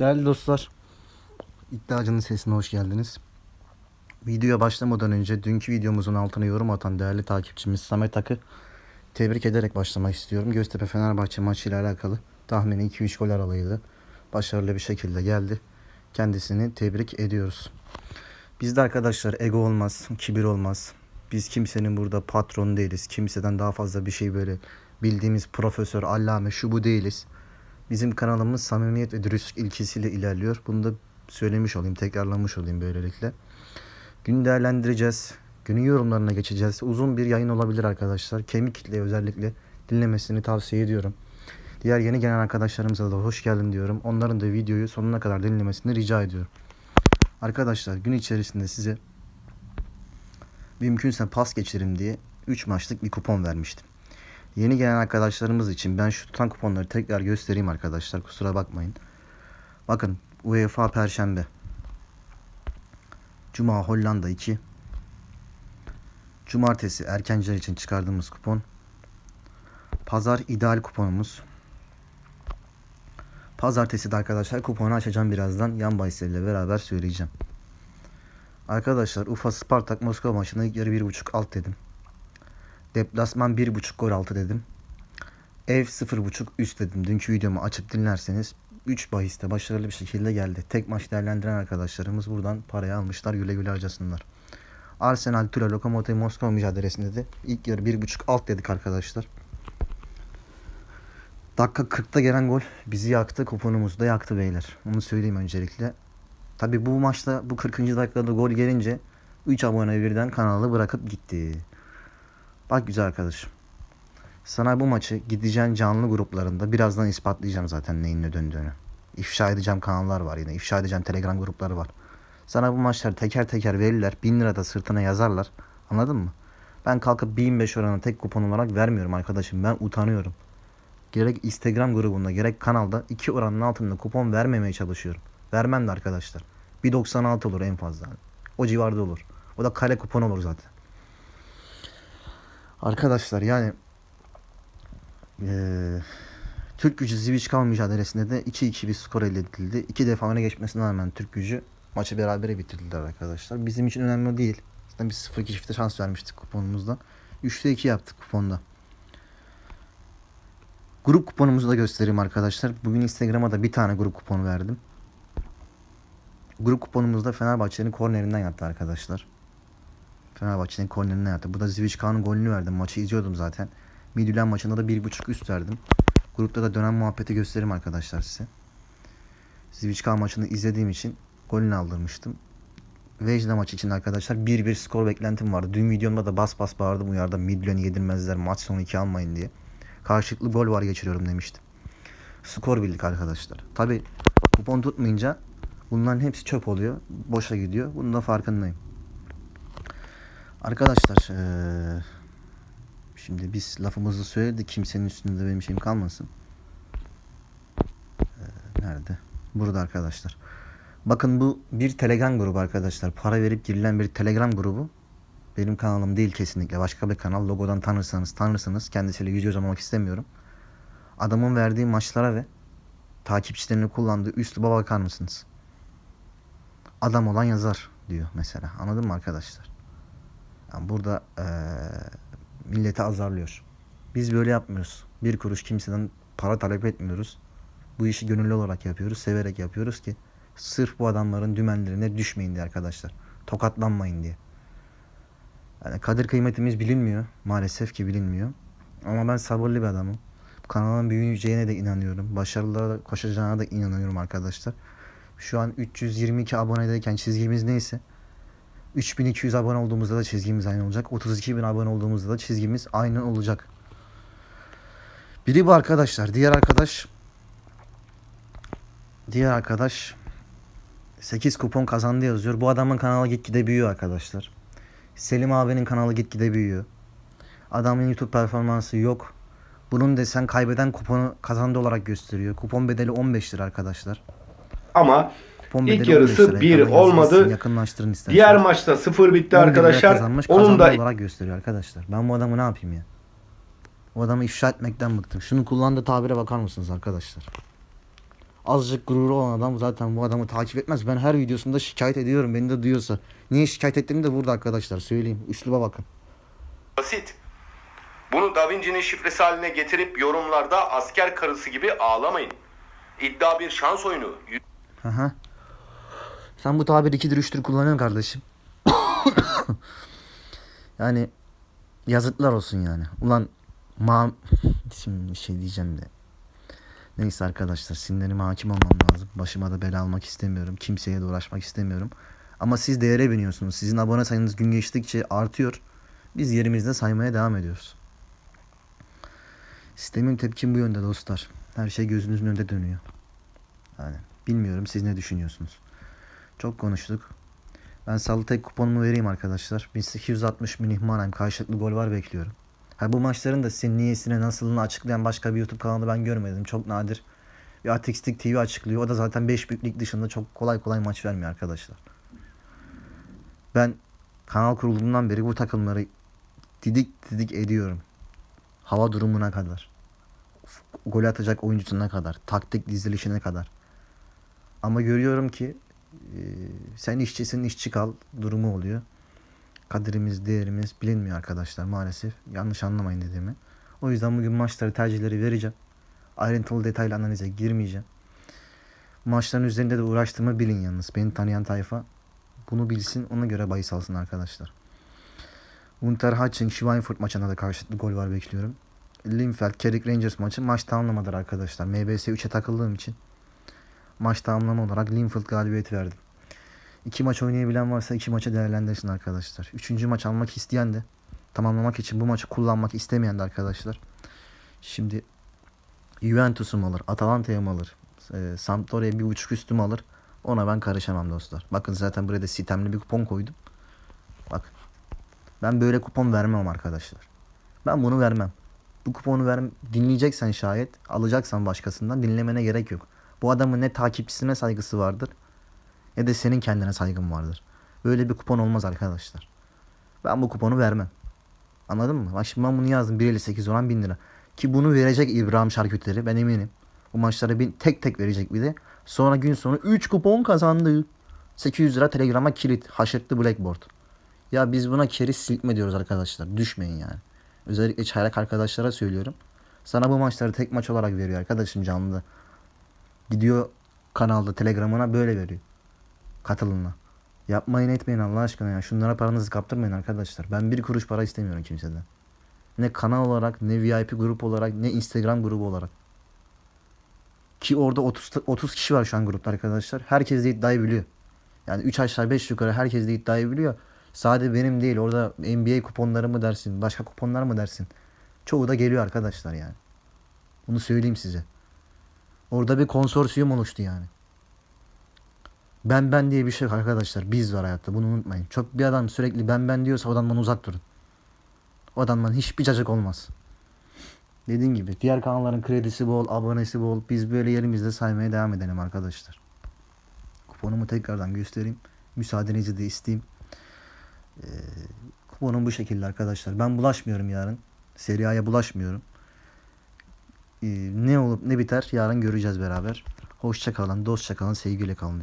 Değerli dostlar, iddiacının sesine hoş geldiniz. Videoya başlamadan önce dünkü videomuzun altına yorum atan değerli takipçimiz Samet Ak'ı tebrik ederek başlamak istiyorum. Göztepe Fenerbahçe maçıyla alakalı tahmini 2-3 gol aralığıydı. Başarılı bir şekilde geldi. Kendisini tebrik ediyoruz. Bizde arkadaşlar ego olmaz, kibir olmaz. Biz kimsenin burada patronu değiliz. Kimseden daha fazla bir şey böyle bildiğimiz profesör, allame şu bu değiliz. Bizim kanalımız samimiyet ve dürüstlük ilkesiyle ilerliyor. Bunu da söylemiş olayım, tekrarlamış olayım böylelikle. Gün değerlendireceğiz. Günün yorumlarına geçeceğiz. Uzun bir yayın olabilir arkadaşlar. Kemik kitleye özellikle dinlemesini tavsiye ediyorum. Diğer yeni gelen arkadaşlarımıza da hoş geldin diyorum. Onların da videoyu sonuna kadar dinlemesini rica ediyorum. Arkadaşlar gün içerisinde size mümkünse pas geçirim diye 3 maçlık bir kupon vermiştim. Yeni gelen arkadaşlarımız için ben şu tutan kuponları tekrar göstereyim arkadaşlar. Kusura bakmayın. Bakın UEFA Perşembe. Cuma Hollanda 2. Cumartesi erkenciler için çıkardığımız kupon. Pazar ideal kuponumuz. Pazartesi de arkadaşlar kuponu açacağım birazdan. Yan bahisleriyle beraber söyleyeceğim. Arkadaşlar Ufa Spartak Moskova maçında ilk yarı 1.5 alt dedim. Deplasman 1.5 gol altı dedim. Ev 0.5 üst dedim. Dünkü videomu açıp dinlerseniz 3 bahiste başarılı bir şekilde geldi. Tek maç değerlendiren arkadaşlarımız buradan parayı almışlar. Güle güle harcasınlar. Arsenal Tula Lokomotiv Moskova mücadelesinde de ilk yarı 1.5 alt dedik arkadaşlar. Dakika 40'ta gelen gol bizi yaktı. Kuponumuzu da yaktı beyler. Onu söyleyeyim öncelikle. Tabi bu maçta bu 40. dakikada gol gelince 3 abone birden kanalı bırakıp gitti. Bak güzel arkadaşım. Sana bu maçı gideceğin canlı gruplarında birazdan ispatlayacağım zaten neyin ne döndüğünü. İfşa edeceğim kanallar var yine. İfşa edeceğim telegram grupları var. Sana bu maçları teker teker verirler. 1000 lira da sırtına yazarlar. Anladın mı? Ben kalkıp 1005 oranı tek kupon olarak vermiyorum arkadaşım. Ben utanıyorum. Gerek Instagram grubunda gerek kanalda 2 oranın altında kupon vermemeye çalışıyorum. Vermem de arkadaşlar. 1.96 olur en fazla. O civarda olur. O da kare kupon olur zaten. Arkadaşlar yani eee Türk gücü Zivişkan mücadelesinde de 2-2 bir skor elde edildi. İki defa öne geçmesine rağmen Türk gücü maçı berabere bitirdiler arkadaşlar. Bizim için önemli değil. Zaten biz 0-2 çifte şans vermiştik kuponumuzda. 3'te 2 yaptık kuponda. Grup kuponumuzu da göstereyim arkadaşlar. Bugün Instagram'a da bir tane grup kuponu verdim. Grup kuponumuzda Fenerbahçe'nin kornerinden yattı arkadaşlar. Fenerbahçe'nin kornerinden yattı. Bu da Zivişkan'ın golünü verdim. Maçı izliyordum zaten. Midülen maçında da 1.5 üst verdim. Grupta da dönen muhabbeti göstereyim arkadaşlar size. Zivişkan maçını izlediğim için golünü aldırmıştım. Vejde maçı için arkadaşlar 1-1 skor beklentim vardı. Dün videomda da bas bas bağırdım uyarda Midülen'i yedirmezler maç sonu 2 almayın diye. Karşılıklı gol var geçiriyorum demiştim. Skor bildik arkadaşlar. Tabi kupon tutmayınca bunların hepsi çöp oluyor. Boşa gidiyor. Bunun da farkındayım. Arkadaşlar eee, şimdi biz lafımızı söyledik. Kimsenin üstünde benim şeyim kalmasın. Eee, nerede? Burada arkadaşlar. Bakın bu bir Telegram grubu arkadaşlar. Para verip girilen bir Telegram grubu. Benim kanalım değil kesinlikle. Başka bir kanal. Logodan tanırsanız tanırsınız. Kendisiyle yüz göz olmak istemiyorum. Adamın verdiği maçlara ve takipçilerini kullandığı üsluba bakar mısınız? Adam olan yazar diyor mesela. Anladın mı arkadaşlar? Yani burada eee, milleti azarlıyor. Biz böyle yapmıyoruz. Bir kuruş kimseden para talep etmiyoruz. Bu işi gönüllü olarak yapıyoruz. Severek yapıyoruz ki sırf bu adamların dümenlerine düşmeyin diye arkadaşlar. Tokatlanmayın diye. Yani kadir kıymetimiz bilinmiyor. Maalesef ki bilinmiyor. Ama ben sabırlı bir adamım. Kanalın büyüyeceğine de inanıyorum. Başarılara koşacağına da inanıyorum arkadaşlar. Şu an 322 abonedeyken çizgimiz neyse 3200 abone olduğumuzda da çizgimiz aynı olacak. 32.000 abone olduğumuzda da çizgimiz aynı olacak. Biri bu arkadaşlar. Diğer arkadaş diğer arkadaş 8 kupon kazandı yazıyor. Bu adamın kanalı gitgide büyüyor arkadaşlar. Selim abinin kanalı gitgide büyüyor. Adamın YouTube performansı yok. Bunun desen kaybeden kuponu kazandı olarak gösteriyor. Kupon bedeli 15 lira arkadaşlar. Ama Kupon İlk yarısı 15 lira. bir Ekrana yazılsın, olmadı. Yakınlaştırın isterseniz. diğer maçta 0 bitti 11 lira arkadaşlar. Kazanmış, Onun da olarak gösteriyor arkadaşlar. Ben bu adamı ne yapayım ya? O adamı ifşa etmekten bıktım. Şunu kullandığı tabire bakar mısınız arkadaşlar? Azıcık gururu olan adam zaten bu adamı takip etmez. Ben her videosunda şikayet ediyorum beni de duyuyorsa. Niye şikayet ettiğimi de burada arkadaşlar söyleyeyim. Üsluba bakın. Basit. Bunu Da Vinci'nin şifresi haline getirip yorumlarda asker karısı gibi ağlamayın. İddia bir şans oyunu. Aha. Sen bu tabiri ikidir üçtür kullanıyorsun kardeşim. yani yazıklar olsun yani. Ulan ma şimdi bir şey diyeceğim de. Neyse arkadaşlar sinirlerime hakim olmam lazım. Başıma da bela almak istemiyorum. Kimseye de uğraşmak istemiyorum. Ama siz değere biniyorsunuz. Sizin abone sayınız gün geçtikçe artıyor. Biz yerimizde saymaya devam ediyoruz. Sistemin tepkim bu yönde dostlar. Her şey gözünüzün önünde dönüyor. Yani bilmiyorum siz ne düşünüyorsunuz. Çok konuştuk. Ben salı tek kuponumu vereyim arkadaşlar. 1860 Münih Mannheim karşılıklı gol var bekliyorum. Ha bu maçların da sizin niyesine nasılını açıklayan başka bir YouTube kanalı ben görmedim. Çok nadir. Bir Ateistik TV açıklıyor. O da zaten 5 büyük lig dışında çok kolay kolay maç vermiyor arkadaşlar. Ben kanal kurulduğundan beri bu takımları didik didik ediyorum. Hava durumuna kadar. Gol atacak oyuncusuna kadar. Taktik dizilişine kadar. Ama görüyorum ki sen işçisin işçi kal durumu oluyor. Kadirimiz, değerimiz bilinmiyor arkadaşlar maalesef. Yanlış anlamayın dediğimi. O yüzden bugün maçları tercihleri vereceğim. Ayrıntılı detaylı analize girmeyeceğim. Maçların üzerinde de uğraştığımı bilin yalnız. Beni tanıyan tayfa bunu bilsin ona göre bahis alsın arkadaşlar. Unterhaching Schweinfurt maçına da karşılıklı gol var bekliyorum. Linfeld Carrick Rangers maçı maç tamamlamadır arkadaşlar. MBS 3'e takıldığım için maç tamamlama olarak Linfield galibiyeti verdim. İki maç oynayabilen varsa iki maçı değerlendirsin arkadaşlar. Üçüncü maç almak isteyen de tamamlamak için bu maçı kullanmak istemeyen de arkadaşlar. Şimdi Juventus'u mu alır, Atalanta'ya mı alır, e, Sampdoria'ya bir buçuk üstü mü alır? Ona ben karışamam dostlar. Bakın zaten buraya da sitemli bir kupon koydum. Bak. Ben böyle kupon vermem arkadaşlar. Ben bunu vermem. Bu kuponu ver dinleyeceksen şayet alacaksan başkasından dinlemene gerek yok. Bu adamın ne takipçisine saygısı vardır ne de senin kendine saygın vardır. Böyle bir kupon olmaz arkadaşlar. Ben bu kuponu vermem. Anladın mı? Bak şimdi ben bunu yazdım 1.58 olan 1000 lira. Ki bunu verecek İbrahim Şarküteri ben eminim. Bu maçları bin, tek tek verecek bir de. Sonra gün sonu 3 kupon kazandı. 800 lira telegrama kilit. Haşırttı blackboard. Ya biz buna keriz silkme diyoruz arkadaşlar. Düşmeyin yani. Özellikle çaylak arkadaşlara söylüyorum. Sana bu maçları tek maç olarak veriyor arkadaşım canlı. Gidiyor kanalda telegramına böyle veriyor. Katılınla. Yapmayın etmeyin Allah aşkına ya. Şunlara paranızı kaptırmayın arkadaşlar. Ben bir kuruş para istemiyorum kimseden. Ne kanal olarak, ne VIP grup olarak, ne Instagram grubu olarak. Ki orada 30, 30 kişi var şu an grupta arkadaşlar. Herkes de iddiayı biliyor. Yani 3 aşağı 5 yukarı herkes de iddiayı biliyor. Sadece benim değil orada NBA kuponları mı dersin, başka kuponlar mı dersin. Çoğu da geliyor arkadaşlar yani. Bunu söyleyeyim size. Orada bir konsorsiyum oluştu yani. Ben ben diye bir şey yok arkadaşlar. Biz var hayatta bunu unutmayın. Çok bir adam sürekli ben ben diyorsa o adamdan uzak durun. O adamdan hiçbir cacık olmaz. Dediğim gibi diğer kanalların kredisi bol, abonesi bol. Biz böyle yerimizde saymaya devam edelim arkadaşlar. Kuponumu tekrardan göstereyim. Müsaadenizi de isteyeyim. Ee, kuponum bu şekilde arkadaşlar. Ben bulaşmıyorum yarın. Serie A'ya bulaşmıyorum. Ee, ne olup ne biter yarın göreceğiz beraber. Hoşça kalın, dostça kalın, sevgiyle kalın. diyorum.